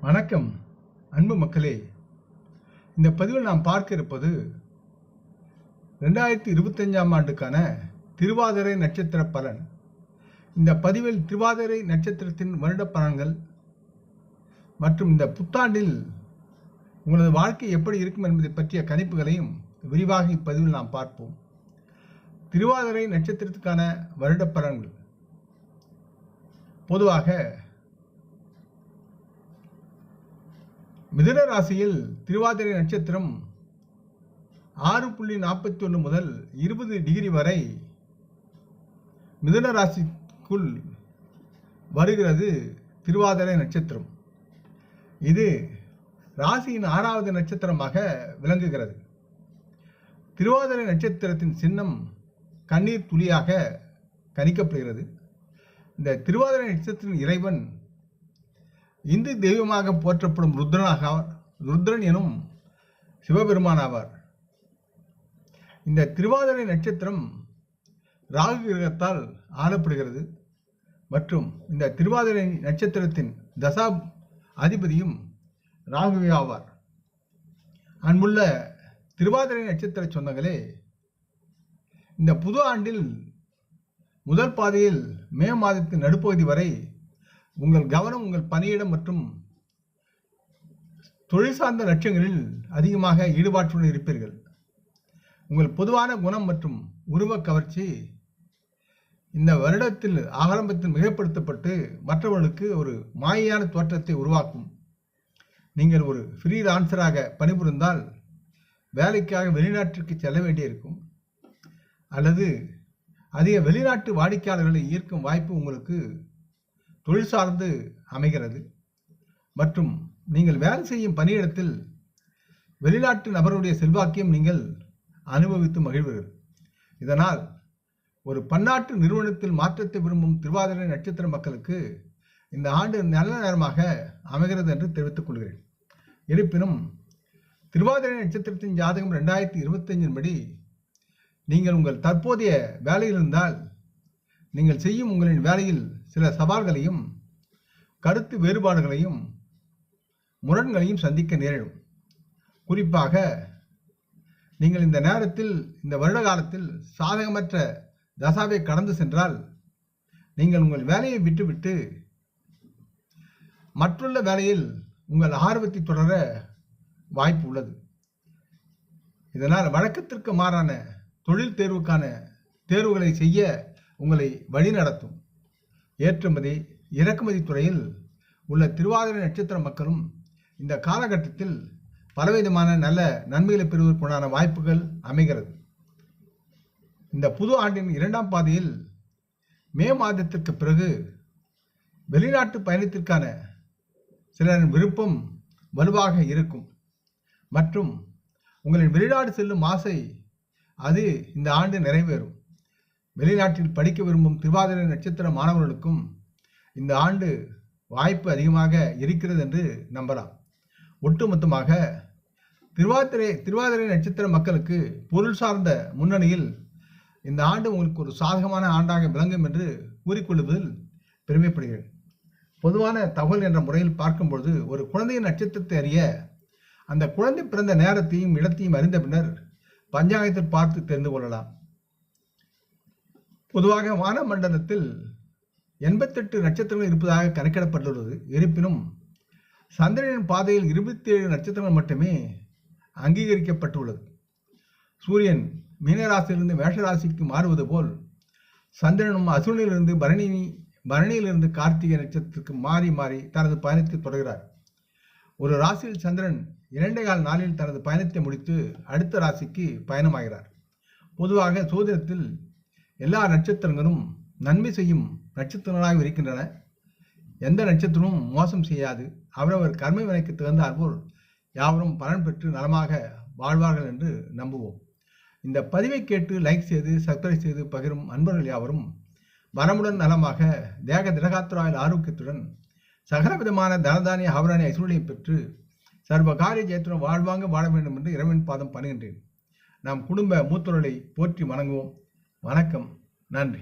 வணக்கம் அன்பு மக்களே. இந்த பதிவில் நாம் பார்க்க இருப்பது ரெண்டாயிரத்தி இருபத்தஞ்சாம் ஆண்டுக்கான திருவாதிரை நட்சத்திர பலன். இந்த பதிவில் திருவாதிரை நட்சத்திரத்தின் வருட பலன்கள் மற்றும் இந்த புத்தாண்டில் உங்களது வாழ்க்கை எப்படி இருக்கும் என்பதை பற்றிய கணிப்புகளையும் விரிவாக இப்பதிவில் நாம் பார்ப்போம். திருவாதிரை நட்சத்திரத்துக்கான வருட பலன்கள். பொதுவாக மிதுன ராசியில் திருவாதிரை நட்சத்திரம் ஆறு புள்ளி நாற்பத்தி ஒன்று முதல் இருபது டிகிரி வரை மிதுன ராசிக்குள் வருகிறது திருவாதிரை நட்சத்திரம். இது ராசியின் ஆறாவது நட்சத்திரமாக விளங்குகிறது. திருவாதிரை நட்சத்திரத்தின் சின்னம் கண்ணீர் துளியாக கணிக்கப்படுகிறது. இந்த திருவாதிரை நட்சத்திரத்தின் இறைவன் இந்து தெய்வமாக போற்றப்படும் ருத்ரனாக ருத்ரன் எனும் சிவபெருமான் ஆவார். இந்த திருவாதிரை நட்சத்திரம் ராகு கிரகத்தால் ஆளப்படுகிறது. மற்றும் இந்த திருவாதிரை நட்சத்திரத்தின் தசா அதிபதியும் ராகுவே ஆவார். அன்புள்ள திருவாதிரை நட்சத்திர சொந்தங்களே இந்த புது ஆண்டில் முதல் பாதையில் மே மாதத்தின் நடுப்பகுதி வரை உங்கள் கவனம் உங்கள் பணியிடம் மற்றும் தொழில் சார்ந்த லட்சியங்களில் அதிகமாக ஈடுபாட்டுடன் இருப்பீர்கள். உங்கள் பொதுவான குணம் மற்றும் உருவ கவர்ச்சி இந்த வருடத்தில் ஆரம்பத்தில் மிகப்படுத்தப்பட்டு மற்றவர்களுக்கு ஒரு மாயான தோற்றத்தை உருவாக்கும். நீங்கள் ஒரு ஃப்ரீலான்சராக பணிபுரிந்தால் வேலைக்காக வெளிநாட்டிற்கு செல்ல வேண்டியிருக்கும். அல்லது அதிக வெளிநாட்டு வாடிக்கையாளர்களை ஈர்க்கும் வாய்ப்பு உங்களுக்கு தொழில் சார்ந்து அமைகிறது. மற்றும் நீங்கள் வேலை செய்யும் பணியிடத்தில் வெளிநாட்டு நபருடைய செல்வாக்கியம் நீங்கள் அனுபவித்து மகிழ்வீர்கள். இதனால் ஒரு பன்னாட்டு நிறுவனத்தில் மாற்றத்தை விரும்பும் திருவாதிரை நட்சத்திர மக்களுக்கு இந்த ஆண்டு நல்ல நேரமாக அமைகிறது என்று தெரிவித்துக் கொள்கிறேன். இருப்பினும் திருவாதிரை நட்சத்திரத்தின் ஜாதகம் ரெண்டாயிரத்தி இருபத்தஞ்சின் படி நீங்கள் உங்கள் தற்போதைய வேலையில் இருந்தால் நீங்கள் செய்யும் உங்களின் வேலையில் சில சவால்களையும் கருத்து வேறுபாடுகளையும் முரண்களையும் சந்திக்க நேரிடும். குறிப்பாக நீங்கள் இந்த நேரத்தில் இந்த வருட காலத்தில் சாதகமற்ற தசாவை கடந்து சென்றால் நீங்கள் உங்கள் வேலையை விட்டுவிட்டு மற்றுள்ள வேலையில் உங்கள் ஆர்வத்தை தொடர வாய்ப்பு உள்ளது. இதனால் வழக்கத்திற்கு மாறான தொழில் தேர்வுக்கான தேர்வுகளை செய்ய உங்களை வழிநடத்தும். ஏற்றுமதி இறக்குமதி துறையில் உள்ள திருவாதிரை நட்சத்திர மக்களும் இந்த காலகட்டத்தில் பலவிதமான நல்ல நன்மைகளை பெறுவதற்குண்டான வாய்ப்புகள் அமைகிறது. இந்த புது ஆண்டின் இரண்டாம் பாதையில் மே மாதத்திற்கு பிறகு வெளிநாட்டு பயணத்திற்கான சிலரின் விருப்பம் வலுவாக இருக்கும். மற்றும் உங்களின் வெளிநாடு செல்லும் ஆசை அது இந்த ஆண்டு நிறைவேறும். வெளிநாட்டில் படிக்க விரும்பும் திருவாதிரை நட்சத்திர மாணவர்களுக்கும் இந்த ஆண்டு வாய்ப்பு அதிகமாக இருக்கிறது என்று நம்பலாம். ஒட்டுமொத்தமாக திருவாதிரை திருவாதிரை நட்சத்திர மக்களுக்கு பொருள் சார்ந்த முன்னணியில் இந்த ஆண்டு உங்களுக்கு ஒரு சாதகமான ஆண்டாக விளங்கும் என்று கூறிக்கொள்வதில் பெருமைப்படுகிறேன். பொதுவான தகவல் என்ற முறையில் பார்க்கும்பொழுது ஒரு குழந்தையின் நட்சத்திரத்தை அறிய அந்த குழந்தை பிறந்த நேரத்தையும் இடத்தையும் அறிந்த பின்னர் பஞ்சாங்கத்தில் பார்த்து தெரிந்து கொள்ளலாம். பொதுவாக வானமண்டலத்தில் எண்பத்தெட்டு நட்சத்திரங்கள் இருப்பதாக கணக்கிடப்பட்டுள்ளது. இருப்பினும் சந்திரனின் பாதையில் இருபத்தி ஏழு நட்சத்திரங்கள் மட்டுமே அங்கீகரிக்கப்பட்டுள்ளது. சூரியன் மீனராசியிலிருந்து மேஷராசிக்கு மாறுவது போல் சந்திரனும் அசுரனிலிருந்து பரணி பரணியிலிருந்து கார்த்திகை நட்சத்திரத்துக்கு மாறி மாறி தனது பயணத்தை தொடர்கிறார். ஒரு ராசியில் சந்திரன் இரண்டே கால் நாளில் தனது பயணத்தை முடித்து அடுத்த ராசிக்கு பயணமாகிறார். பொதுவாக சோதனத்தில் எல்லா நட்சத்திரங்களும் நன்மை செய்யும் நட்சத்திரங்களாக இருக்கின்றன. எந்த நட்சத்திரமும் மோசம் செய்யாது. அவரவர் கர்ம வினைக்கு தகுந்தாற்போல் யாவரும் பலன் பெற்று நலமாக வாழ்வார்கள் என்று நம்புவோம். இந்த பதிவை கேட்டு லைக் செய்து சப்ஸ்கிரைப் செய்து பகிரும் அன்பர்கள் யாவரும் வனமுடன் நலமாக தேக திடகாத்திராயில் ஆரோக்கியத்துடன் சகல விதமான தனதானிய ஆபராணி ஐஸ்வர்யம் பெற்று சர்வ காரிய ஜெயத்துடன் வாழ்வாங்க வாழ வேண்டும் என்று இறைவன் பாதம் பண்ணுகின்றேன் நாம் குடும்ப மூத்தொருளை போற்றி வணங்குவோம். வணக்கம். நன்றி.